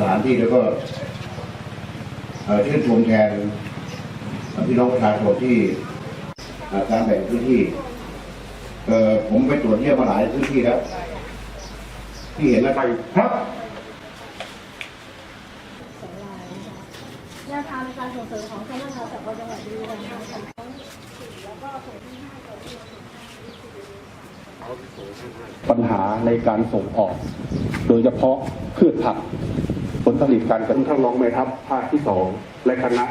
ถานที่แล้วก็เอ่อชื่นชมแทนพี่น้องประชาชนที่การแบ่งพื้นที่เออผมไปตรวจเยี่ยมมาหลายพื้นที่แล้ว ที่เห็นแล้วไปครับแนวทางในการส่งเสริมของคณะกรรมการจังหวัดบุรีรัมย์นะคะแล้วก็ส่งที่ห้าส่งที่ปัญหาในการส่งออก โดยเฉพาะพืชผัก ผลผลิตการกันท่านรองแม่ทัพภาคที่สองและคณะ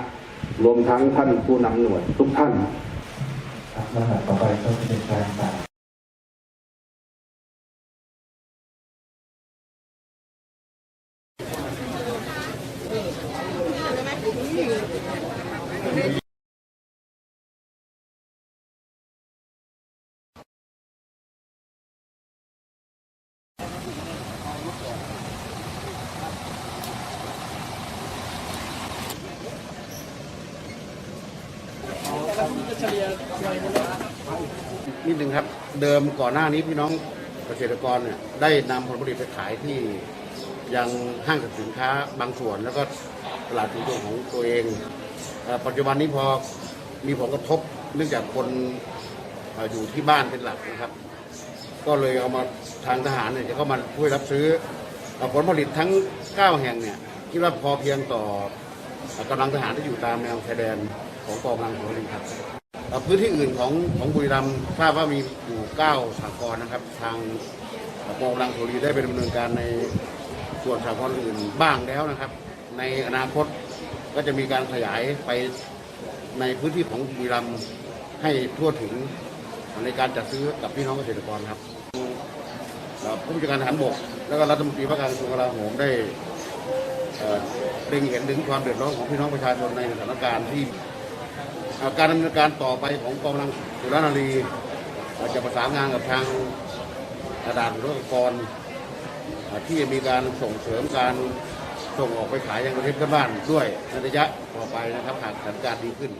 รวมทั้งท่านผู้นำหน่วยทุกท่านครับลำดับต่อไปก็จะเป็นการกล่าว นิดหนึ่งครับ เดิมก่อนหน้านี้พี่น้องเกษตรกรเนี่ยได้นำผลผลิตไปขายที่ยังห้างสรรพสินค้าบางส่วน แล้วก็ตลาดชุมชนของตัวเอง ปัจจุบันนี้พอมีผลกระทบเนื่องจากคนอยู่ที่บ้านเป็นหลักนะครับ ก็เลยเอามาทางทหารเนี่ยจะเข้ามาช่วยรับซื้อเอ่อผลผลิตทั้ง 9 แห่งเนี่ยคิดว่าพอเพียงต่อกำลังทหารที่อยู่ตามแนวชายแดน ของกองกำลังของเราครับพื้นที่อื่นของของบุรีรัมย์ทราบว่ามีอยู่9สากรนะครับ ทางกองกำลังโทรีได้ไปดำเนินการในส่วนสากรอื่นบ้างแล้วนะครับ ในอนาคตก็จะมีการขยายไปในพื้นที่ของบุรีรัมย์ให้ทั่วถึงในการจัดซื้อกับพี่น้องเกษตรกรครับผู้บัญชาการทหารบก แล้วก็รัฐมนตรีว่าการกระทรวงกลาโหมได้เอ่อเล็งเห็นถึงความเดือดร้อนของพี่น้องประชาชนในสถานการณ์ที่ การดำเนินการต่อไปของกองกำลังสุรนารีเอ่อจะประสานงานกับทางด่านรถกรที่จะมีการส่งเสริมการส่งออกไปขายยังประเทศเพื่อนบ้านด้วยในระยะต่อไปนะครับหากสถานการณ์ดีขึ้น